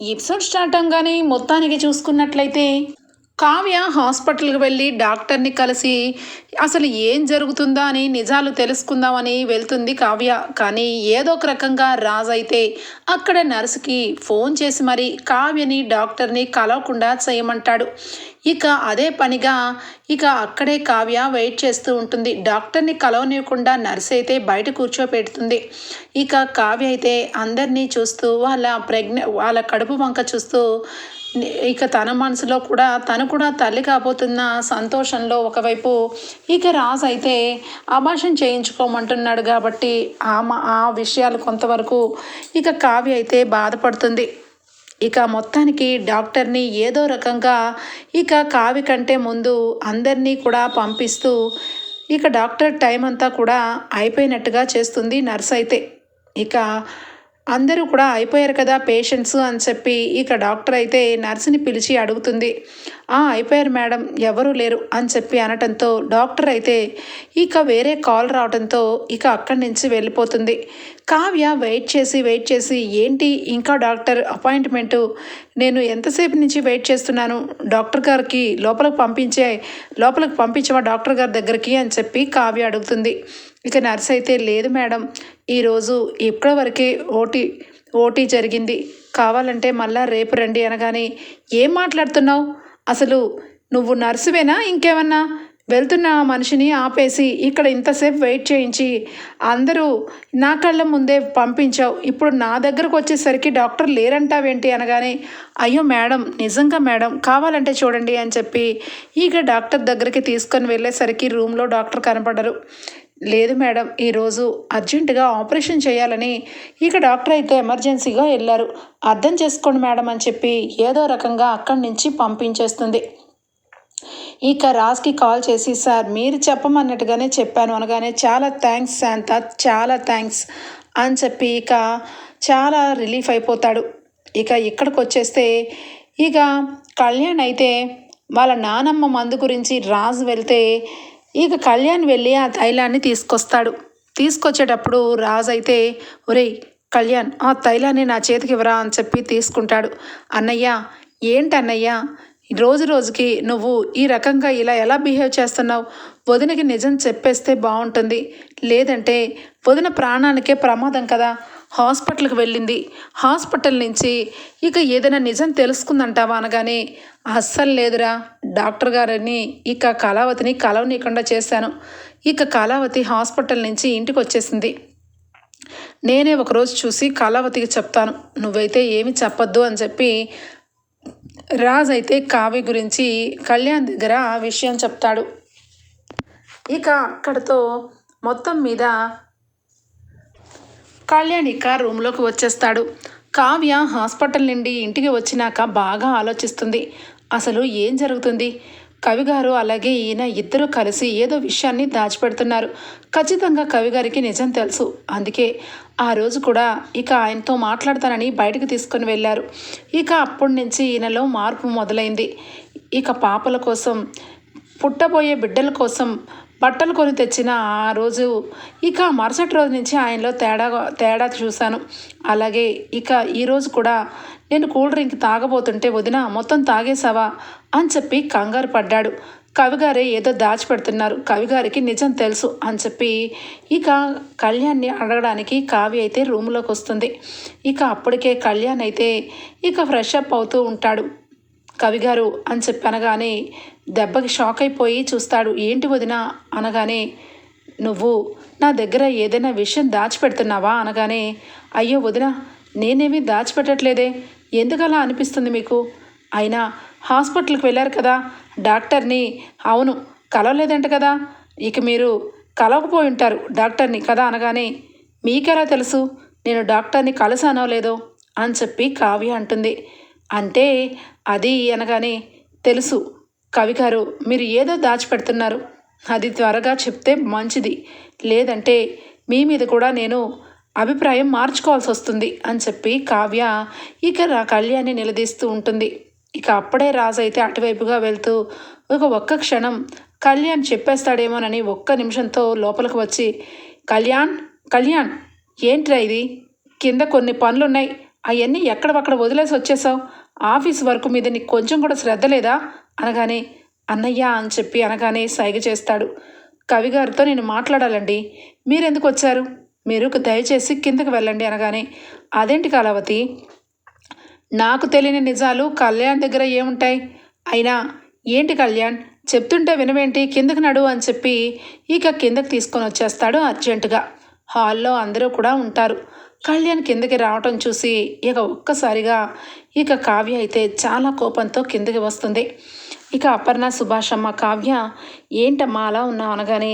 ఈ episode start అవగానే మొత్తానికి చూసుకున్నట్లయితే కావ్య హాస్పిటల్కి వెళ్ళి డాక్టర్ని కలిసి అసలు ఏం జరుగుతుందా అని నిజాలు తెలుసుకుందామని వెళ్తుంది కావ్య. కానీ ఏదో ఒక రకంగా రాజు అయితే అక్కడ నర్సుకి ఫోన్ చేసి మరి కావ్యని డాక్టర్ని కలవకుండా చేయమంటాడు. ఇక అదే పనిగా ఇక అక్కడే కావ్య వెయిట్ చేస్తూ ఉంటుంది. డాక్టర్ని కలవనివ్వకుండా నర్స్ అయితే బయట కూర్చోపెడుతుంది. ఇక కావ్య అయితే అందరినీ చూస్తూ వాళ్ళ ప్రెగ్నె వాళ్ళ కడుపు వంక చూస్తూ ఇక తన మనసులో కూడా తను కూడా తల్లి కాబోతున్న సంతోషంలో ఒకవైపు ఇక రాజ్ అయితే అభాషణ చేయించుకోమంటున్నాడు కాబట్టి ఆ ఆ విషయాలు కొంతవరకు ఇక కావ్య అయితే బాధపడుతుంది. ఇక మొత్తానికి డాక్టర్ని ఏదో రకంగా ఇక కావి కంటే ముందు అందరినీ కూడా పంపిస్తూ ఇక డాక్టర్ టైం అంతా కూడా అయిపోయినట్టుగా చేస్తుంది నర్స్ అయితే. ఇక అందరూ కూడా అయిపోయారు కదా పేషెంట్స్ అని చెప్పి ఇక డాక్టర్ అయితే నర్సుని పిలిచి అడుగుతుంది. "ఆ, అయిపోయారు మేడం. ఎవరూ లేరు అని చెప్పి అనటంతో డాక్టర్ అయితే ఇక వేరే కాల్ రావడంతో ఇక అక్కడి నుంచి వెళ్ళిపోతుంది. కావ్య వెయిట్ చేసి వెయిట్ చేసి ఏంటి ఇంకా డాక్టర్ అపాయింట్మెంటు? నేను ఎంతసేపు నుంచి వెయిట్ చేస్తున్నాను? డాక్టర్ గారికి లోపలికి పంపించే లోపలికి పంపించవా డాక్టర్ గారి దగ్గరికి? అని చెప్పి కావ్య అడుగుతుంది. ఇక నర్స్ అయితే లేదు మేడం. ఈరోజు ఇప్పటి వరకే ఓటీ ఓటీ జరిగింది. కావాలంటే మళ్ళా రేపు రండి అనగానే ఏం మాట్లాడుతున్నావు? అసలు నువ్వు నర్సువేనా? ఇంకేమన్నా? వెళ్తున్న మనిషిని ఆపేసి ఇక్కడ ఇంతసేపు వెయిట్ చేయించి అందరూ నా కళ్ళ ముందే పంపించావు. ఇప్పుడు నా దగ్గరకు వచ్చేసరికి డాక్టర్ లేరంటావేంటి అనగానే అయ్యో మేడం నిజంగా మేడం కావాలంటే చూడండి అని చెప్పి ఇక డాక్టర్ దగ్గరికి తీసుకొని వెళ్ళేసరికి రూమ్లో డాక్టర్ కనపడరు. లేదు మేడం ఈరోజు అర్జెంటుగా ఆపరేషన్ చేయాలని ఇక డాక్టర్ అయితే ఎమర్జెన్సీగా వెళ్ళారు. అర్థం చేసుకోండి మేడం అని చెప్పి ఏదో రకంగా అక్కడి నుంచి పంపించేస్తుంది. ఇక రాజ్కి కాల్ చేసి సార్ మీరు చెప్పమన్నట్టుగానే చెప్పాను అనగానే చాలా థ్యాంక్స్ శాంత చాలా థ్యాంక్స్ అని చెప్పి ఇక చాలా రిలీఫ్ అయిపోతాడు. ఇక ఇక్కడికి వచ్చేస్తే ఇక కళ్యాణ్ అయితే వాళ్ళ నానమ్మ మందు గురించి రాజు వెళ్తే ఇక కళ్యాణ్ వెళ్ళి ఆ తైలాన్ని తీసుకొస్తాడు. తీసుకొచ్చేటప్పుడు రాజు అయితే ఒరేయ్ కళ్యాణ్ ఆ తైలాన్ని నా చేతికి ఇవ్వరా అని చెప్పి తీసుకుంటాడు. అన్నయ్య ఏంటన్నయ్య? రోజు రోజుకి నువ్వు ఈ రకంగా ఇలా ఎలా బిహేవ్ చేస్తున్నావు? వదినకి నిజం చెప్పేస్తే బాగుంటుంది. లేదంటే వదిన ప్రాణానికే ప్రమాదం కదా? హాస్పిటల్కి వెళ్ళింది. హాస్పిటల్ నుంచి ఇక ఏదైనా నిజం తెలుసుకుందంటావా అనగానే అస్సలు లేదురా డాక్టర్ గారిని ఇక కళావతిని కలవనీయకుండా చేశాను. ఇక కళావతి హాస్పిటల్ నుంచి ఇంటికి వచ్చేసింది నేనే ఒకరోజు చూసి కళావతికి చెప్తాను. నువ్వైతే ఏమి చెప్పొద్దు అని చెప్పి రాజ్ అయితే కావ్య గురించి కళ్యాణ్ దగ్గర ఆ విషయం చెప్తాడు. ఇక అక్కడతో మొత్తం మీద కళ్యాణ్ ఇక రూమ్లోకి వచ్చేస్తాడు. కావ్య హాస్పిటల్ నుండి ఇంటికి వచ్చినాక బాగా ఆలోచిస్తుంది. అసలు ఏం జరుగుతుంది? కవిగారు అలాగే ఈయన ఇద్దరు కలిసి ఏదో విషయాన్ని దాచిపెడుతున్నారు. ఖచ్చితంగా కవిగారికి నిజం తెలుసు. అందుకే ఆ రోజు కూడా ఇక ఆయనతో మాట్లాడతానని బయటకు తీసుకొని వెళ్ళారు. ఇక అప్పటి నుంచి ఈయనలో మార్పు మొదలైంది. ఇక పాపల కోసం పుట్టబోయే బిడ్డల కోసం బట్టలు కొని తెచ్చిన ఆ రోజు ఇక మరుసటి రోజు నుంచి ఆయనలో తేడా తేడా చూశాను. అలాగే ఇక ఈరోజు కూడా నేను కూల్ డ్రింక్ తాగబోతుంటే వదిన మొత్తం తాగేసావా అని చెప్పి కంగారు పడ్డాడు. కవిగారే ఏదో దాచిపెడుతున్నారు. కవిగారికి నిజం తెలుసు అని చెప్పి ఇక కళ్యాణ్ని అడగడానికి కావ్య అయితే రూమ్లోకి వస్తుంది. ఇక అప్పటికే కళ్యాణ్ అయితే ఇక ఫ్రెష్ అప్ అవుతూ ఉంటాడు. కవిగారు అని చెప్పి అనగానే దెబ్బకి షాక్ అయిపోయి చూస్తాడు. ఏంటి వదిన? అనగానే నువ్వు నా దగ్గర ఏదైనా విషయం దాచిపెడుతున్నావా? అనగానే అయ్యో వదిన నేనేమీ దాచిపెట్టట్లేదే. ఎందుకలా అనిపిస్తుంది మీకు? అయినా హాస్పిటల్కి వెళ్ళారు కదా. డాక్టర్ని అవును కలవలేదంట కదా. ఇక మీరు కలవకపోయి ఉంటారు డాక్టర్ని కదా అనగానే మీకెలా తెలుసు? నేను డాక్టర్ని కలిసానో లేదో అని చెప్పి కావ్య అంటుంది. అంటే అది అనగానే తెలుసు. కవికారు మీరు ఏదో దాచిపెడుతున్నారు. అది త్వరగా చెప్తే మంచిది. లేదంటే మీ మీద కూడా నేను అభిప్రాయం మార్చుకోవాల్సి వస్తుంది అని చెప్పి కావ్య ఇక నా కళ్యాణ్ని నిలదీస్తూ ఉంటుంది. ఇక అప్పుడే రాజు అయితే అటువైపుగా వెళ్తూ ఒక ఒక్క క్షణం కళ్యాణ్ చెప్పేస్తాడేమోనని ఒక్క నిమిషంతో లోపలికి వచ్చి కళ్యాణ్ కళ్యాణ్ ఏంట్రా ఇది? కింద కొన్ని పనులున్నాయి. అవన్నీ ఎక్కడవక్కడ వదిలేసి వచ్చేసావు? ఆఫీస్ వర్క్ మీద నీకు కొంచెం కూడా శ్రద్ధ లేదా? అనగానే అన్నయ్య అని చెప్పి అనగానే సైగ చేస్తాడు. కవిగారితో నేను మాట్లాడాలండి. మీరెందుకు వచ్చారు? మీరు దయచేసి కిందకి వెళ్ళండి అనగానే అదేంటి కళావతి? నాకు తెలియని నిజాలు కళ్యాణ్ దగ్గర ఏముంటాయి? అయినా ఏంటి కళ్యాణ్? చెప్తుంటే వినవేంటి? కిందకి నడు అని చెప్పి ఇక కిందకి తీసుకొని వచ్చేస్తాడు అర్జెంటుగా. హాల్లో అందరూ కూడా ఉంటారు. కళ్యాణ్ కిందకి రావటం చూసి ఇక ఒక్కసారిగా ఇక కావ్య అయితే చాలా కోపంతో కిందకి వస్తుంది. ఇక అపర్ణ సుభాష్ అమ్మ కావ్య ఏంటమ్మా అలా ఉన్నావు? అనగానే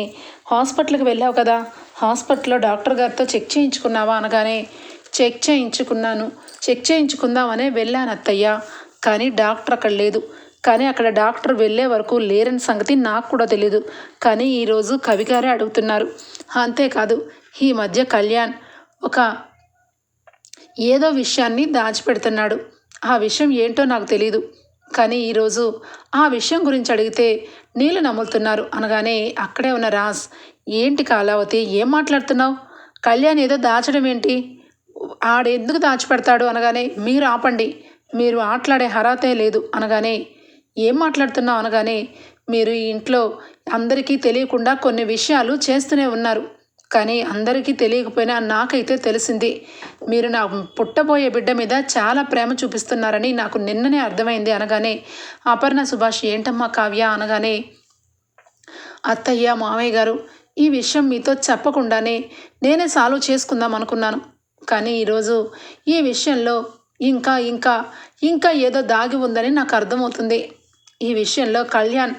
హాస్పిటల్కి వెళ్ళావు కదా హాస్పిటల్లో డాక్టర్ గారితో చెక్ చేయించుకున్నావా? అనగానే చెక్ చేయించుకున్నాను చెక్ చేయించుకుందామనే వెళ్ళాను అత్తయ్య కానీ డాక్టర్ అక్కడ లేదు. కానీ అక్కడ డాక్టర్ వెళ్ళే వరకు లేరని సంగతి నాకు కూడా తెలియదు కానీ ఈరోజు కవిగారే అడుగుతున్నారు. అంతేకాదు ఈ మధ్య కళ్యాణ్ ఒక ఏదో విషయాన్ని దాచిపెడుతున్నాడు. ఆ విషయం ఏంటో నాకు తెలియదు కానీ ఈరోజు ఆ విషయం గురించి అడిగితే నీళ్ళు నమ్ములుతున్నారు అనగానే అక్కడే ఉన్న రాజ్ ఏంటి కాలావతి ఏం మాట్లాడుతున్నావు? కళ్యాణ్ ఏదో దాచడం ఏంటి? ఆడెందుకు దాచిపెడతాడు? అనగానే మీరు ఆపండి. మీరు ఆటలాడే హరాతే లేదు. అనగానే ఏం మాట్లాడుతున్నావు? అనగానే మీరు ఈ ఇంట్లో అందరికీ తెలియకుండా కొన్ని విషయాలు చేస్తూనే ఉన్నారు. కానీ అందరికీ తెలియకపోయినా నాకైతే తెలిసింది. మీరు నా పుట్టబోయే బిడ్డ మీద చాలా ప్రేమ చూపిస్తున్నారని నాకు నిన్ననే అర్థమైంది అనగానే అపర్ణ సుభాష్ ఏంటమ్మా కావ్య అనగానే అత్తయ్య మావయ్య గారు ఈ విషయం మీతో చెప్పకుండానే నేనే సాల్వ్ చేసుకుందాం అనుకున్నాను. కానీ ఈరోజు ఈ విషయంలో ఇంకా ఇంకా ఇంకా ఏదో దాగి ఉందని నాకు అర్థమవుతుంది. ఈ విషయంలో కళ్యాణ్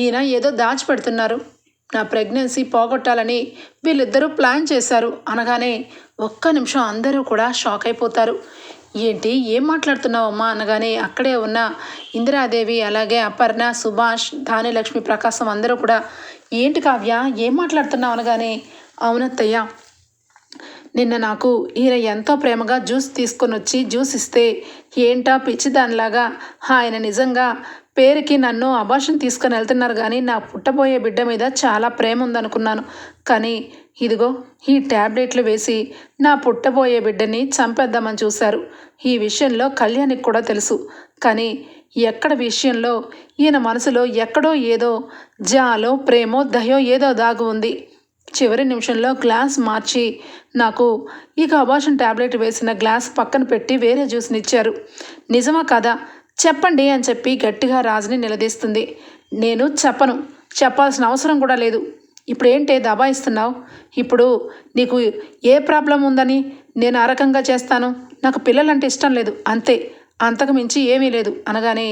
ఈయన ఏదో దాచిపెడుతున్నారు. నా ప్రెగ్నెన్సీ పోగొట్టాలని వీళ్ళిద్దరూ ప్లాన్ చేశారు. అనగానే ఒక్క నిమిషం అందరూ కూడా షాక్ అయిపోతారు. ఏంటి ఏం మాట్లాడుతున్నావమ్మా అనగానే అక్కడే ఉన్న ఇందిరాదేవి అలాగే అపర్ణ సుభాష్ ధానిలక్ష్మి ప్రకాశం అందరూ కూడా ఏంటి కావ్య ఏం మాట్లాడుతున్నావు? అనగానే అవునత్తయ్య నిన్న నాకు ఈయన ఎంతో ప్రేమగా జ్యూస్ తీసుకొని వచ్చి జ్యూస్ ఇస్తే ఏంటా పిచ్చిదానిలాగా ఆయన నిజంగా పేరుకి నన్ను అభాషణ తీసుకొని వెళ్తున్నారు కానీ నా పుట్టబోయే బిడ్డ మీద చాలా ప్రేమ ఉందనుకున్నాను. కానీ ఇదిగో ఈ ట్యాబ్లెట్లు వేసి నా పుట్టబోయే బిడ్డని చంపేద్దామని చూశారు. ఈ విషయంలో కళ్యాణికి కూడా తెలుసు. కానీ ఎక్కడ విషయంలో ఈయన మనసులో ఎక్కడో ఏదో జాలో ప్రేమో దయో ఏదో దాగు ఉంది. చివరి నిమిషంలో గ్లాస్ మార్చి నాకు ఇక అబాషన్ ట్యాబ్లెట్ వేసిన గ్లాస్ పక్కన పెట్టి వేరే జ్యూస్ని ఇచ్చారు. నిజమా కదా? చెప్పండి అని చెప్పి గట్టిగా రాజుని నిలదీస్తుంది. నేను చెప్పను. చెప్పాల్సిన అవసరం కూడా లేదు. ఇప్పుడు ఏంటి దబాయిస్తున్నావు? ఇప్పుడు నీకు ఏ ప్రాబ్లం ఉందని నేను ఆ రకంగా చేస్తాను. నాకు పిల్లలంటే ఇష్టం లేదు. అంతే. అంతకు మించి ఏమీ లేదు. అనగానే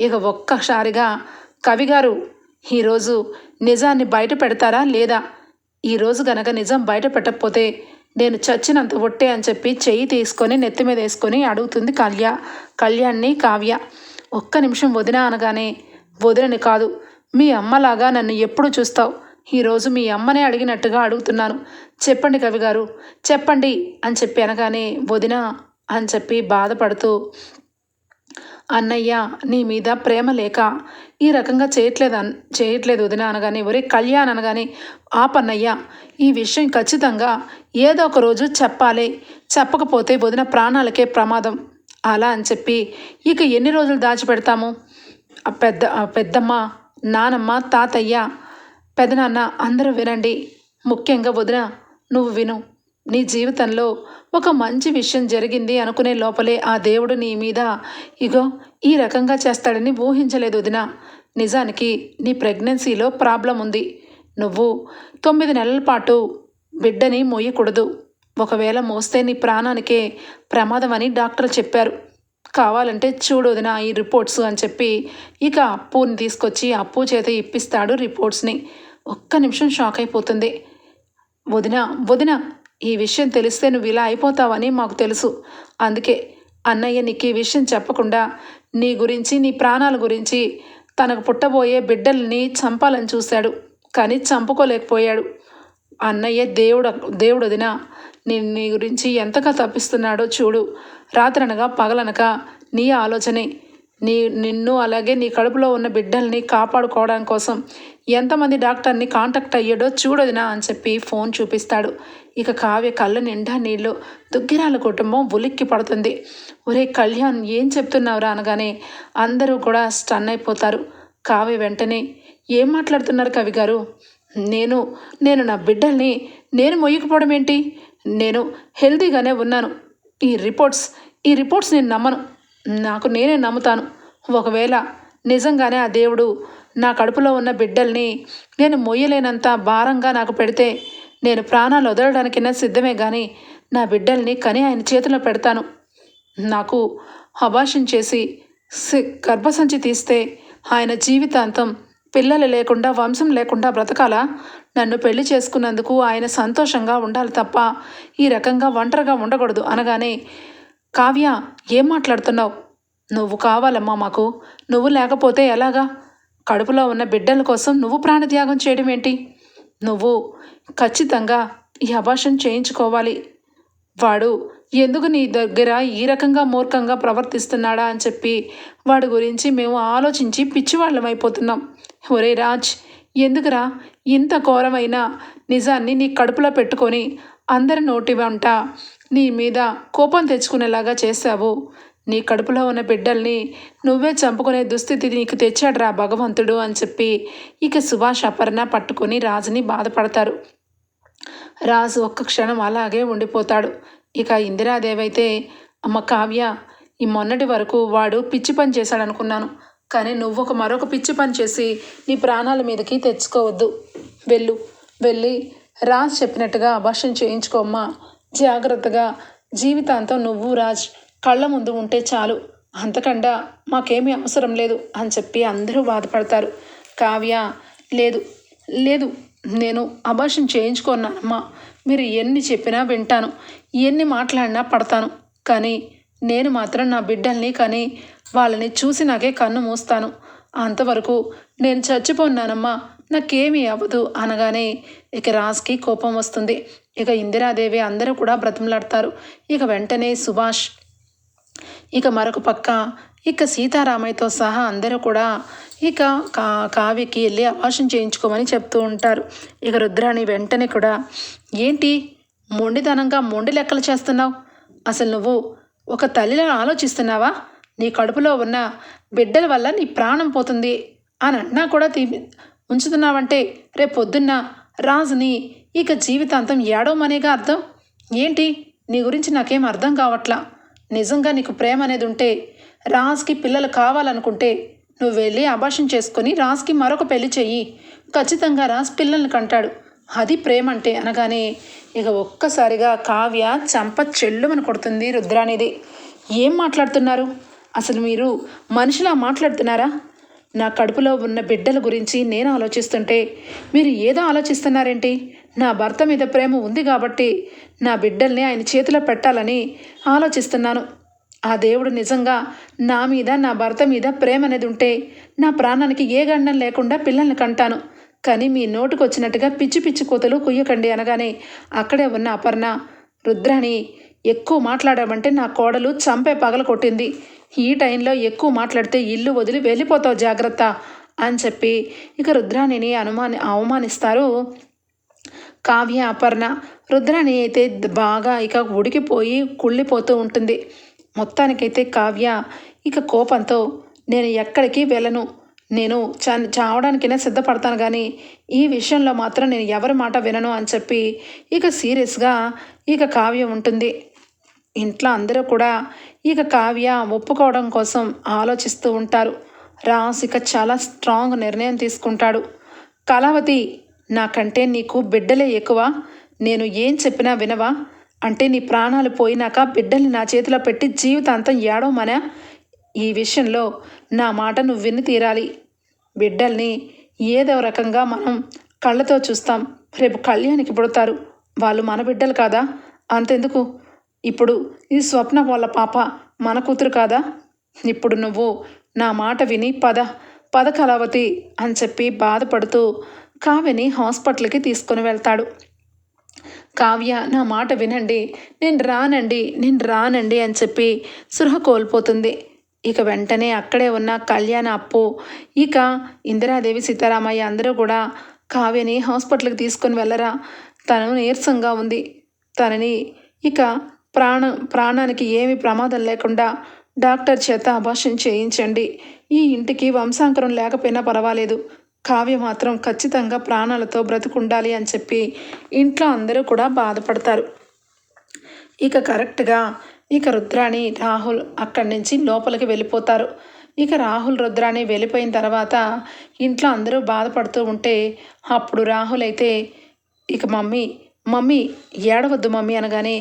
ఇక ఒక్కసారిగా కవిగారు ఈరోజు నిజాన్ని బయట పెడతారా లేదా? ఈరోజు గనక నిజం బయట పెట్టకపోతే నేను చచ్చినంత ఒట్టే అని చెప్పి చెయ్యి తీసుకొని నెత్తి మీద వేసుకొని అడుగుతుంది కళ్యా. కళ్యాణ్ని కావ్య. ఒక్క నిమిషం వదిన అనగానే వదినని కాదు మీ అమ్మలాగా నన్ను ఎప్పుడు చూస్తావు? ఈరోజు మీ అమ్మనే అడిగినట్టుగా అడుగుతున్నాను. చెప్పండి కవి గారు చెప్పండి అని చెప్పి అనగానే వదిన అని చెప్పి బాధపడుతూ అన్నయ్య నీ మీద ప్రేమ లేక ఈ రకంగా చేయట్లేదు అన్ చేయట్లేదు వదిన అనగానే ఒరే కళ్యాణ్ అనగానే ఆపన్నయ్య ఈ విషయం ఖచ్చితంగా ఏదో ఒక రోజు చెప్పాలి. చెప్పకపోతే వదిన ప్రాణాలకే ప్రమాదం. అలా అని చెప్పి ఇక ఎన్ని రోజులు దాచిపెడతాము? పెద్ద పెద్దమ్మ నానమ్మ తాతయ్య పెదనాన్న అందరూ వినండి. ముఖ్యంగా వదిన నువ్వు విను. నీ జీవితంలో ఒక మంచి విషయం జరిగింది అనుకునే లోపలే ఆ దేవుడు నీ మీద ఇగో ఈ రకంగా చేస్తాడని ఊహించలేదు వదిన. నిజానికి నీ ప్రెగ్నెన్సీలో ప్రాబ్లం ఉంది. నువ్వు తొమ్మిది నెలల పాటు బిడ్డని మోయకూడదు. ఒకవేళ మోస్తే నీ ప్రాణానికే ప్రమాదం అని డాక్టర్ చెప్పారు. కావాలంటే చూడు వదిన ఈ రిపోర్ట్స్ అని చెప్పి ఇక అప్పుని తీసుకొచ్చి అప్పు చేత ఇప్పిస్తాడు రిపోర్ట్స్ని. ఒక్క నిమిషం షాక్ అయిపోతుంది. వదిన వదిన ఈ విషయం తెలిస్తే నువ్వు ఇలా అయిపోతావని మాకు తెలుసు. అందుకే అన్నయ్య నీకు ఈ విషయం చెప్పకుండా నీ గురించి నీ ప్రాణాల గురించి తనకు పుట్టబోయే బిడ్డల్ని చంపాలని చూశాడు. కానీ చంపుకోలేకపోయాడు. అన్నయ్య దేవుడు దేవుడు వదిన నేను నీ గురించి ఎంతగా తప్పిస్తున్నాడో చూడు. రాత్రనగా పగలనక నీ ఆలోచనే. నీ నిన్ను అలాగే నీ కడుపులో ఉన్న బిడ్డల్ని కాపాడుకోవడం కోసం ఎంతమంది డాక్టర్ని కాంటాక్ట్ అయ్యాడో చూడొదినా అని చెప్పి ఫోన్ చూపిస్తాడు. ఇక కావ్య కళ్ళ నిండా నీళ్ళు. దుగ్గిరాల కుటుంబం ఉలిక్కి పడుతుంది. ఒరే కళ్యాణ్ ఏం చెప్తున్నావురా అనగానే అందరూ కూడా స్టన్ అయిపోతారు. కావ్య వెంటనే ఏం మాట్లాడుతున్నారు కవి గారు? నేను నేను నా బిడ్డల్ని నేను మొయ్యకపోవడం ఏంటి? నేను హెల్తీగానే ఉన్నాను. ఈ రిపోర్ట్స్ ఈ రిపోర్ట్స్ నేను నమ్మను. నాకు నేనే నమ్ముతాను. ఒకవేళ నిజంగానే ఆ దేవుడు నా కడుపులో ఉన్న బిడ్డల్ని నేను మొయ్యలేనంత భారంగా నాకు పెడితే నేను ప్రాణాలు వదలడానికైనా సిద్ధమే కానీ నా బిడ్డల్ని కని ఆయన చేతిలో పెడతాను. నాకు అభాషం చేసి సి- గర్భసంచి తీస్తే ఆయన జీవితాంతం పిల్లలు లేకుండా వంశం లేకుండా బ్రతకాలా? నన్ను పెళ్ళి చేసుకున్నందుకు ఆయన సంతోషంగా ఉండాలి తప్ప ఈ రకంగా ఒంటరిగా ఉండకూడదు అనగానే కావ్య ఏం మాట్లాడుతున్నావు? నువ్వు కావాలమ్మా మాకు. నువ్వు లేకపోతే ఎలాగా? కడుపులో ఉన్న బిడ్డల కోసం నువ్వు ప్రాణత్యాగం చేయడం ఏంటి నువ్వు ఖచ్చితంగా ఈ అభాషణ చేయించుకోవాలి. వాడు ఎందుకు నీ దగ్గర ఈ రకంగా మూర్ఖంగా ప్రవర్తిస్తున్నాడా అని చెప్పి వాడి గురించి మేము ఆలోచించి పిచ్చివాళ్ళం అయిపోతున్నాం. ఒరే రాజ్ ఎందుకురా ఇంత ఘోరమైన నిజాన్ని నీ కడుపులో పెట్టుకొని అందరి నోటి వంట నీ మీద కోపం తెచ్చుకునేలాగా చేశావు? నీ కడుపులో ఉన్న బిడ్డల్ని నువ్వే చంపుకునే దుస్థితి నీకు తెచ్చాడురా భగవంతుడు అని చెప్పి ఇక సుభాష్ అపర్ణ పట్టుకొని రాజుని బాధపడతారు. రాజు ఒక్క క్షణం అలాగే ఉండిపోతాడు. ఇక ఇందిరాదేవైతే అమ్మ కావ్య ఈ మొన్నటి వరకు వాడు పిచ్చి పని చేశాడనుకున్నాను. కానీ నువ్వు ఒక మరొక పిచ్చి పని చేసి నీ ప్రాణాల మీదకి తెచ్చుకోవద్దు. వెళ్ళు వెళ్ళి రాజ్ చెప్పినట్టుగా అభాషణ చేయించుకోమ్మా జాగ్రత్తగా జీవితాంతం నువ్వు రాజ్. కళ్ళ ముందు ఉంటే చాలు. అంతకండా మాకేమీ అవసరం లేదు అని చెప్పి అందరూ బాధపడతారు. కావ్య లేదు లేదు నేను అభాషణ చేయించుకున్నానమ్మా మీరు ఎన్ని చెప్పినా వింటాను ఎన్ని మాట్లాడినా పడతాను. కానీ నేను మాత్రం నా బిడ్డల్ని కానీ వాళ్ళని చూసి నాకే కన్ను మూస్తాను. అంతవరకు నేను చచ్చిపోన్నానమ్మా. నాకేమీ అవ్వదు అనగానే ఇక రాజ్కి కోపం వస్తుంది. ఇక ఇందిరాదేవి అందరూ కూడా బ్రతిమలాడతారు. ఇక వెంటనే సుభాష్ ఇక మరొక పక్క ఇక సీతారామయ్యతో సహా అందరూ కూడా ఇక కా కావ్యకి వెళ్ళి అవాసం చేయించుకోమని చెప్తూ ఉంటారు. ఇక రుద్రాణి వెంటనే కూడా ఏంటి? మొండితనంగా మొండి లెక్కలు చేస్తున్నావు? అసలు నువ్వు ఒక తల్లిలా ఆలోచిస్తున్నావా? నీ కడుపులో ఉన్న బిడ్డల వల్ల నీ ప్రాణం పోతుంది అని అన్నా కూడా తీ ఉంచుతున్నావంటే రేపు పొద్దున్న రాజుని ఇక జీవితాంతం ఏడవమనేగా అర్థం? ఏంటి? నీ గురించి నాకేం అర్థం కావట్లా? నిజంగా నీకు ప్రేమ అనేది ఉంటే రాజ్కి పిల్లలు కావాలనుకుంటే నువ్వు వెళ్ళి అభాషణ చేసుకొని రాజ్కి మరొక పెళ్ళి చెయ్యి. ఖచ్చితంగా రాజ్ పిల్లల్ని కంటాడు. అది ప్రేమ అంటే అనగానే ఇక ఒక్కసారిగా కావ్య చంప చెల్లుమని కొడుతుంది రుద్రానిది. ఏం మాట్లాడుతున్నారు? అసలు మీరు మనిషిలా మాట్లాడుతున్నారా? నా కడుపులో ఉన్న బిడ్డల గురించి నేను ఆలోచిస్తుంటే మీరు ఏదో ఆలోచిస్తున్నారేంటి? నా భర్త మీద ప్రేమ ఉంది కాబట్టి నా బిడ్డల్ని ఆయన చేతిలో పెట్టాలని ఆలోచిస్తున్నాను. ఆ దేవుడు నిజంగా నా మీద నా భర్త మీద ప్రేమ అనేది ఉంటే నా ప్రాణానికి ఏ గండం లేకుండా పిల్లల్ని కంటాను. కానీ మీ నోటుకు వచ్చినట్టుగా పిచ్చి పిచ్చి కూతలు కుయ్యకండి అనగానే అక్కడే ఉన్న అపర్ణ రుద్రాణి ఎక్కువ మాట్లాడామంటే నా కోడలు చంపే పగల కొట్టింది. ఈ టైంలో ఎక్కువ మాట్లాడితే ఇల్లు వదిలి వెళ్ళిపోతావు జాగ్రత్త అని చెప్పి ఇక రుద్రాణిని అనుమాని అవమానిస్తారు కావ్య అపర్ణ. రుద్రాణి అయితే బాగా ఇక ఉడికిపోయి కుళ్ళిపోతూ ఉంటుంది. మొత్తానికైతే కావ్య ఇక కోపంతో నేను ఎక్కడికి వెళ్ళను. నేను చా చావడానికైనా సిద్ధపడతాను కానీ ఈ విషయంలో మాత్రం నేను ఎవరి మాట వినను అని చెప్పి ఇక సీరియస్గా ఇక కావ్యం ఉంటుంది. ఇంట్లో అందరూ కూడా ఇక కావ్య ఒప్పుకోవడం కోసం ఆలోచిస్తూ ఉంటారు. రాస్ ఇక చాలా స్ట్రాంగ్ నిర్ణయం తీసుకుంటాడు. కళావతి నాకంటే నీకు బిడ్డలే ఎక్కువ. నేను ఏం చెప్పినా వినవా? అంటే నీ ప్రాణాలు పోయినాక బిడ్డల్ని నా చేతిలో పెట్టి జీవితాంతం ఏడవమనా? ఈ విషయంలో నా మాట నువ్వు విని తీరాలి. బిడ్డల్ని ఏదో రకంగా మనం కళ్ళతో చూస్తాం. రేపు కళ్యాణికి పుడతారు. వాళ్ళు మన బిడ్డలు కాదా? అంతెందుకు? ఇప్పుడు ఈ స్వప్న వాళ్ళ పాప మన కూతురు కాదా? ఇప్పుడు నువ్వు నా మాట విని పద పద కళావతి అని చెప్పి బాధపడుతూ కావ్యని హాస్పిటల్కి తీసుకొని వెళ్తాడు. కావ్య నా మాట వినండి నేను రానండి నేను రానండి అని చెప్పి సృహ కోల్పోతుంది. ఇక వెంటనే అక్కడే ఉన్న కళ్యాణ అప్పు ఇక ఇందిరాదేవి సీతారామయ్య అందరూ కూడా కావ్యని హాస్పిటల్కి తీసుకొని వెళ్ళరా? తను నీరసంగా ఉంది. తనని ఇక ప్రాణ ప్రాణానికి ఏమి ప్రమాదం లేకుండా డాక్టర్ చేత అభాషణ చేయించండి. ఈ ఇంటికి వంశాంకరం లేకపోయినా పర్వాలేదు. కావ్య మాత్రం ఖచ్చితంగా ప్రాణాలతో బ్రతుకుండాలి అని చెప్పి ఇంట్లో అందరూ కూడా బాధపడతారు. ఇక కరెక్ట్గా ఇక రుద్రాణి రాహుల్ అక్కడి నుంచి లోపలికి వెళ్ళిపోతారు. ఇక రాహుల్ రుద్రాణి వెళ్ళిపోయిన తర్వాత ఇంట్లో అందరూ బాధపడుతూ ఉంటే అప్పుడు రాహుల్ అయితే ఇక మమ్మీ మమ్మీ ఏడవద్దు మమ్మీ అనగానే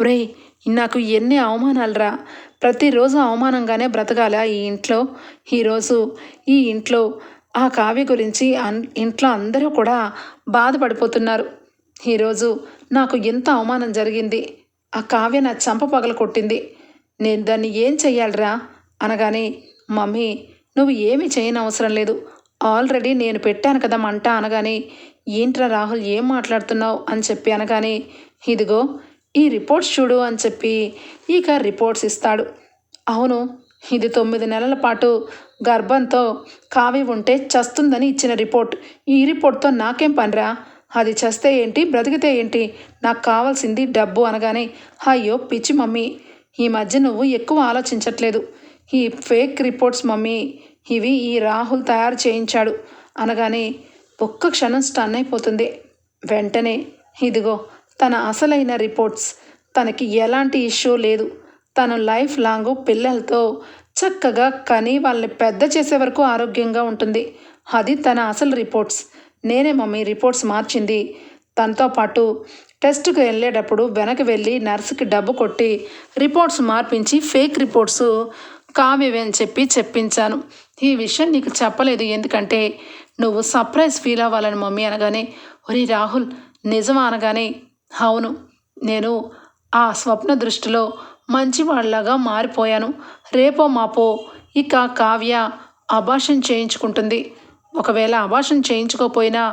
ఒరేయ్ నాకు ఎన్ని అవమానాలురా. ప్రతిరోజు అవమానంగానే బ్రతకాల ఈ ఇంట్లో? ఈరోజు ఈ ఇంట్లో ఆ కావ్య గురించి అన్ ఇంట్లో అందరూ కూడా బాధపడిపోతున్నారు. ఈరోజు నాకు ఎంత అవమానం జరిగింది. ఆ కావ్య నా చంప పగల కొట్టింది. నేను దాన్ని ఏం చెయ్యాలిరా? అనగానే మమ్మీ నువ్వు ఏమీ చేయని అవసరం లేదు. ఆల్రెడీ నేను పెట్టాను కదా మంట అనగానే ఏంట్రా రాహుల్ ఏం మాట్లాడుతున్నావు? అని చెప్పి అనగానే ఇదిగో ఈ రిపోర్ట్స్ చూడు అని చెప్పి ఇక రిపోర్ట్స్ ఇస్తాడు. అవును ఇది తొమ్మిది నెలల పాటు గర్భంతో కావి ఉంటే చస్తుందని ఇచ్చిన రిపోర్ట్. ఈ రిపోర్ట్తో నాకేం పనిరా? అది చస్తే ఏంటి బ్రతికితే ఏంటి? నాకు కావాల్సింది డబ్బు అనగానే అయ్యో పిచ్చి మమ్మీ ఈ మధ్య నువ్వు ఎక్కువ ఆలోచించట్లేదు. ఈ ఫేక్ రిపోర్ట్స్ మమ్మీ ఇవి ఈ రాహుల్ తయారు చేయించాడు అనగానే ఒక్క క్షణం స్టన్ అయిపోతుంది వెంటనే ఇదిగో తన అసలైన రిపోర్ట్స్. తనకి ఎలాంటి ఇష్యూ లేదు. తను లైఫ్ లాంగ్ పిల్లలతో చక్కగా కని వాళ్ళని పెద్ద చేసే వరకు ఆరోగ్యంగా ఉంటుంది. అది తన అసలు రిపోర్ట్స్. నేనే మమ్మీ రిపోర్ట్స్ మార్చింది. తనతో పాటు టెస్ట్కి వెళ్ళేటప్పుడు వెనక్కి వెళ్ళి నర్సుకి డబ్బు కొట్టి రిపోర్ట్స్ మార్పించి ఫేక్ రిపోర్ట్స్ కావ్యవి అని చెప్పి చెప్పించాను. ఈ విషయం నీకు చెప్పలేదు ఎందుకంటే నువ్వు సర్ప్రైజ్ ఫీల్ అవ్వాలని మమ్మీ అనగానే ఒరే రాహుల్ నిజం అనగానే అవును నేను ఆ స్వప్న దృష్టిలో మంచివాళ్ళాగా మారిపోయాను. రేపో మాపో ఇక కావ్య అభాషణ చేయించుకుంటుంది. ఒకవేళ అభాషణ చేయించుకోపోయినా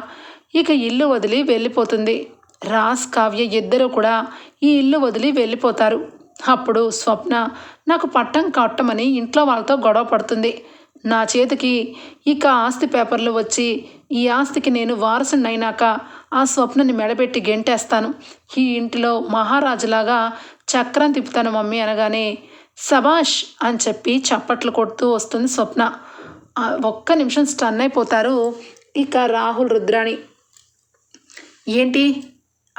ఇక ఇల్లు వదిలి వెళ్ళిపోతుంది. రాస్ కావ్య ఇద్దరూ కూడా ఈ ఇల్లు వదిలి వెళ్ళిపోతారు. అప్పుడు స్వప్న నాకు పట్టం కట్టమని ఇంట్లో వాళ్ళతో గొడవ పడుతుంది. నా చేతికి ఇక ఆస్తి పేపర్లు వచ్చి ఈ ఆస్తికి నేను వారసునైనాక ఆ స్వప్నని మెడబెట్టి గెంటేస్తాను. ఈ ఇంటిలో మహారాజులాగా చక్రం తిప్పుతాను మమ్మీ అనగానే సబాష్ అని చెప్పి చప్పట్లు కొడుతూ వస్తుంది స్వప్న. ఒక్క నిమిషం స్టన్ అయిపోతారు ఇక రాహుల్ రుద్రాణి. ఏంటి?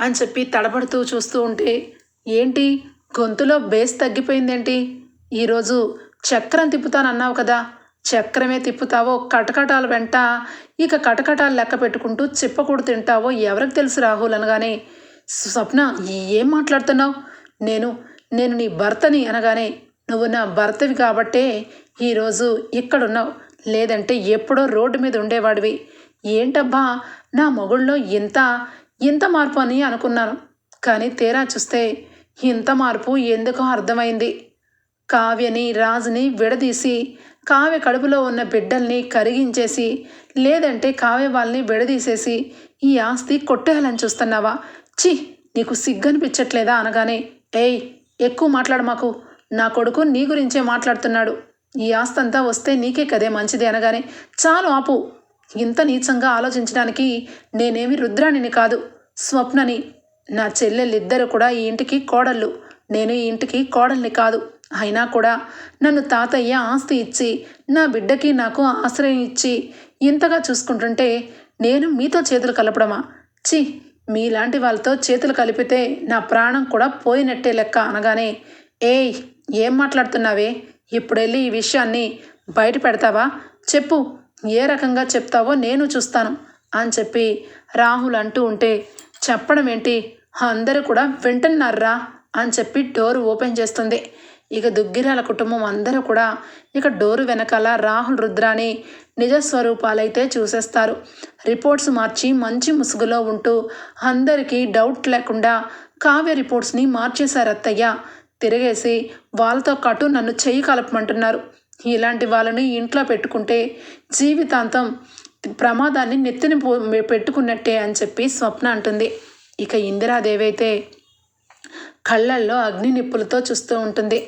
అని చెప్పి తడబడుతూ చూస్తూ ఉంటే ఏంటి? గొంతులో బేస్ తగ్గిపోయిందేంటి? ఈరోజు చక్రం తిప్పుతానన్నావు కదా. చక్రమే తిప్పుతావో కటకటాల వెంట ఇక కటకటాలు లెక్క పెట్టుకుంటూ చిప్పకూడు తింటావో ఎవరికి తెలుసు రాహుల్ అనగానే స్వప్న ఏం మాట్లాడుతున్నావు? నేను నేను నీ భర్తని అనగానే నువ్వు నా భర్తవి కాబట్టే ఈరోజు ఇక్కడున్నావు. లేదంటే ఎప్పుడో రోడ్డు మీద ఉండేవాడివి. ఏంటబ్బా నా మొగుళ్ళో ఇంత ఇంత మార్పు అని అనుకున్నాను. కానీ తీరా చూస్తే ఇంత మార్పు ఎందుకో అర్థమైంది. కావ్యని రాజుని విడదీసి కావ్య కడుపులో ఉన్న బిడ్డల్ని కరిగించేసి లేదంటే కావ్య వాళ్ళని విడదీసేసి ఈ ఆస్తి కొట్టేయాలని చూస్తున్నావా? చి నీకు సిగ్గనిపించట్లేదా అనగానే ఏయ్ ఎక్కువ మాట్లాడు మాకు. నా కొడుకు నీ గురించే మాట్లాడుతున్నాడు. ఈ ఆస్తి అంతా వస్తే నీకే కదే మంచిది అనగానే చాలు ఆపు. ఇంత నీచంగా ఆలోచించడానికి నేనేమి రుద్రాణిని కాదు స్వప్నని. నా చెల్లెళ్ళిద్దరూ కూడా ఈ ఇంటికి కోడళ్ళు. నేను ఈ ఇంటికి కోడల్ని కాదు. అయినా కూడా నన్ను తాతయ్య ఆస్తి ఇచ్చి నా బిడ్డకి నాకు ఆశ్రయం ఇచ్చి ఇంతగా చూసుకుంటుంటే నేను మీతో చేతులు కలపడమా? చి మీలాంటి వాళ్ళతో చేతులు కలిపితే నా ప్రాణం కూడా పోయినట్టే లెక్క అనగానే ఏయ్ ఏం మాట్లాడుతున్నావే? ఇప్పుడు వెళ్ళి ఈ విషయాన్ని బయట పెడతావా? చెప్పు ఏ రకంగా చెప్తావో నేను చూస్తాను అని చెప్పి రాహుల్ అంటూ ఉంటే చెప్పడం ఏంటి అందరూ కూడా వింటున్నారా అని చెప్పి డోర్ ఓపెన్ చేస్తుంది. ఇక దుగ్గిరాల కుటుంబం అందరూ కూడా ఇక డోరు వెనకాల రాహుల్ రుద్రాని నిజ స్వరూపాలైతే చూసేస్తారు. రిపోర్ట్స్ మార్చి మంచి ముసుగులో ఉంటూ అందరికీ డౌట్ లేకుండా కావ్య రిపోర్ట్స్ని మార్చేశారు అత్తయ్య. తిరిగేసి వాళ్ళతో కటు నన్ను చెయ్యి కలపమంటున్నారు. ఇలాంటి వాళ్ళని ఇంట్లో పెట్టుకుంటే జీవితాంతం ప్రమాదాన్ని నెత్తిని పెట్టుకున్నట్టే అని చెప్పి స్వప్న అంటుంది. ఇక ఇందిరాదేవి అయితే కళ్ళల్లో అగ్ని నిప్పులతో చూస్తూ ఉంటుంది.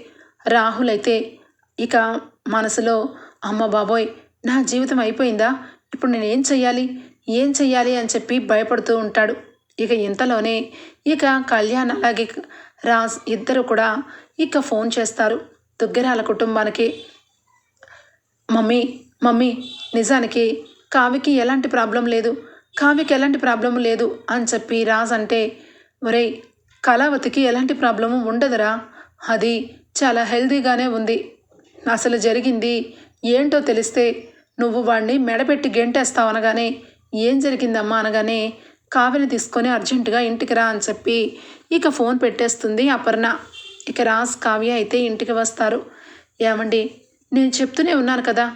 రాహుల్ అయితే ఇక మనసులో అమ్మ బాబోయ్ నా జీవితం అయిపోయిందా? ఇప్పుడు నేను ఏం చెయ్యాలి? ఏం చెయ్యాలి అని చెప్పి భయపడుతూ ఉంటాడు. ఇక ఇంతలోనే ఇక కళ్యాణ్ అలాగే రాజ్ ఇద్దరు కూడా ఇక ఫోన్ చేస్తారు. దుగ్గరాల కుటుంబానికి. మమ్మీ మమ్మీ నిజానికి కావికి ఎలాంటి ప్రాబ్లం లేదు? కావికి ఎలాంటి ప్రాబ్లం లేదు? అని చెప్పి రాజ్ అంటే ఒరేయ్ కళావతికి ఎలాంటి ప్రాబ్లము ఉండదురా. అది చాలా హెల్దీగానే ఉంది. అసలు జరిగింది ఏంటో తెలిస్తే నువ్వు వాణ్ణి మెడపెట్టి గెంటేస్తావు అనగానే ఏం జరిగిందమ్మా అనగానే కావ్యని తీసుకొని అర్జెంటుగా ఇంటికి రా అని చెప్పి ఇక ఫోన్ పెట్టేస్తుంది అపర్ణ. ఇక రాజ్ కావ్య అయితే ఇంటికి వస్తారు. ఏమండి నేను చెప్తూనే ఉన్నాను కదా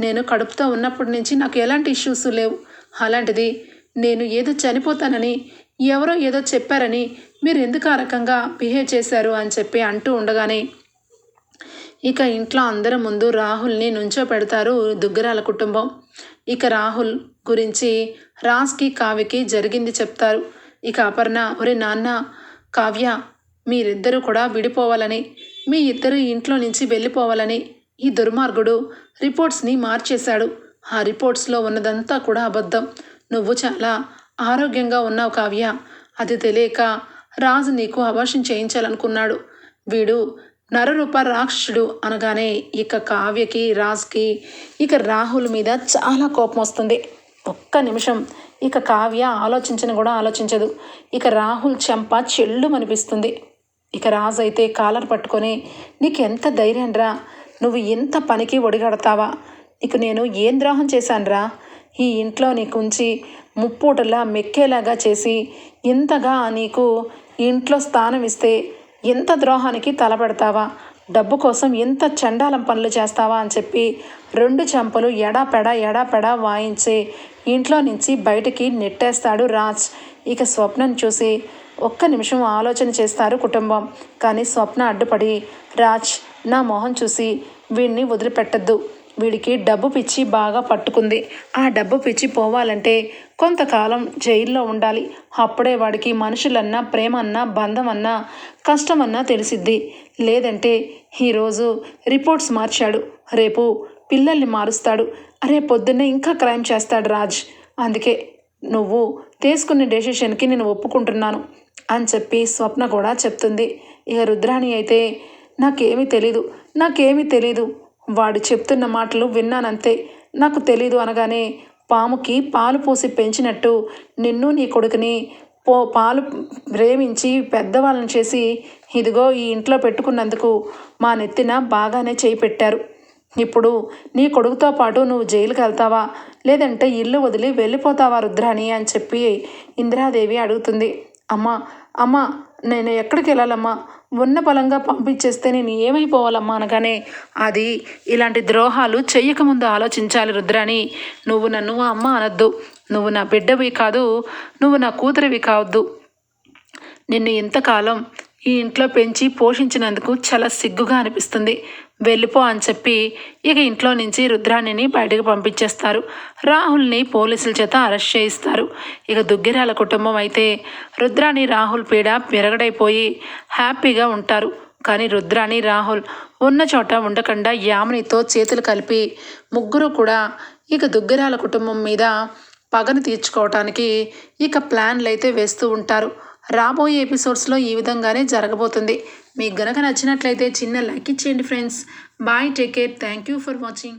నేను కడుపుతో ఉన్నప్పటి నుంచి నాకు ఎలాంటి ఇష్యూస్ లేవు. అలాంటిది నేను ఏదో చనిపోతానని ఎవరో ఏదో చెప్పారని మీరు ఎందుకు ఆ రకంగా బిహేవ్ చేశారు అని చెప్పి అంటూ ఉండగానే ఇక ఇంట్లో అందరి ముందు రాహుల్ని నుంచో పెడతారు దుగ్గరాల కుటుంబం. ఇక రాహుల్ గురించి రాజ్కి కావ్యకి జరిగింది చెప్తారు. ఇక అపర్ణ ఒరే నాన్న కావ్య మీరిద్దరూ కూడా విడిపోవాలని మీ ఇద్దరు ఇంట్లో నుంచి వెళ్ళిపోవాలని ఈ దుర్మార్గుడు రిపోర్ట్స్ని మార్చేశాడు. ఆ రిపోర్ట్స్లో ఉన్నదంతా కూడా అబద్ధం. నువ్వు చాలా ఆరోగ్యంగా ఉన్నావు కావ్య. అది తెలియక రాజు నీకు అభాషం చేయించాలనుకున్నాడు. వీడు నరరూప రాక్షసుడు అనగానే ఇక కావ్యకి రాజ్కి ఇక రాహుల్ మీద చాలా కోపం వస్తుంది. ఒక్క నిమిషం ఇక కావ్య ఆలోచించని కూడా ఆలోచించదు. ఇక రాహుల్ చెంప చెల్లు అనిపిస్తుంది ఇక రాజు అయితే కాలర్ పట్టుకొని నీకెంత ధైర్యం రా? నువ్వు ఇంత పనికి ఒడిగడతావా? నీకు నేను ఏం ద్రోహం చేశానురా? ఈ ఇంట్లో నీకు ఉంచి ముప్పూటలా మెక్కేలాగా చేసి ఇంతగా నీకు ఇంట్లో స్థానం ఇస్తే ఎంత ద్రోహానికి తలపెడతావా డబ్బు కోసం ఎంత చండాలం పనులు చేస్తావా అని చెప్పి రెండు చెంపలు ఎడాపెడా ఎడాపెడా వాయించి ఇంట్లో నుంచి బయటికి నెట్టేస్తాడు రాజ్. ఇక స్వప్నం చూసి ఒక్క నిమిషం ఆలోచన చేస్తారు కుటుంబం కానీ స్వప్న అడ్డుపడి. రాజ్ నా మొహం చూసి వీడిని వదిలిపెట్టద్దు. వీడికి డబ్బు పిచ్చి బాగా పట్టుకుంది. ఆ డబ్బు పిచ్చి పోవాలంటే కొంతకాలం జైల్లో ఉండాలి. అప్పుడే వాడికి మనుషులన్నా ప్రేమ అన్నా బంధం అన్నా కష్టమన్నా తెలిసిద్ది. లేదంటే ఈరోజు రిపోర్ట్స్ మార్చాడు. రేపు పిల్లల్ని మారుస్తాడు. రేపు పొద్దున్నే ఇంకా క్రైమ్ చేస్తాడు రాజ్. అందుకే నువ్వు తీసుకున్న డెసిషన్కి నేను ఒప్పుకుంటున్నాను అని చెప్పి స్వప్న కూడా చెప్తుంది. ఇక రుద్రాణి అయితే నాకేమీ తెలీదు. నాకేమీ తెలీదు. వాడు చెప్తున్న మాటలు విన్నానంతే. నాకు తెలీదు అనగానే పాముకి పాలు పోసి పెంచినట్టు నిన్ను నీ కొడుకుని పో పాలు ప్రేమించి పెద్దవాళ్ళని చేసి ఇదిగో ఈ ఇంట్లో పెట్టుకున్నందుకు మా నెత్తిన బాగానే చేయి పెట్టారు. ఇప్పుడు నీ కొడుకుతో పాటు నువ్వు జైలుకి వెళ్తావా? లేదంటే ఇల్లు వదిలి వెళ్ళిపోతావా రుద్రాణి అని చెప్పి ఇందిరాదేవి అడుగుతుంది. అమ్మా అమ్మా నేను ఎక్కడికి వెళ్ళాలమ్మా ఉన్న బలంగా పంపించేస్తే నేను ఏమైపోవాలమ్మా అనగానే అది ఇలాంటి ద్రోహాలు చెయ్యకముందు ఆలోచించాలి రుద్రాని నువ్వు నన్ను అమ్మ అనొద్దు. నువ్వు నా బిడ్డవి కాదు నువ్వు నా కూతురివి కావద్దు. నిన్ను ఇంతకాలం ఈ ఇంట్లో పెంచి పోషించినందుకు చాలా సిగ్గుగా అనిపిస్తుంది. వెళ్ళిపో అని చెప్పి ఇక ఇంట్లో నుంచి రుద్రాణిని బయటకు పంపించేస్తారు. రాహుల్ని పోలీసుల చేత అరెస్ట్ చేయిస్తారు. ఇక దుగ్గిరాల కుటుంబం అయితే రుద్రాణి రాహుల్ పీడ పెరగడైపోయి హ్యాపీగా ఉంటారు. కానీ రుద్రాణి రాహుల్ ఉన్న చోట ఉండకుండా యామినితో చేతులు కలిపి ముగ్గురు కూడా ఇక దుగ్గిరాల కుటుంబం మీద పగను తీర్చుకోవటానికి ఇక ప్లాన్లు అయితే వేస్తూ ఉంటారు. రాబోయే ఎపిసోడ్స్లో ఈ విధంగానే జరగబోతుంది. మీకు గనక నచ్చినట్లయితే చిన్న లైక్ ఇచ్చేయండి friends. Bye take care. Thank you for watching.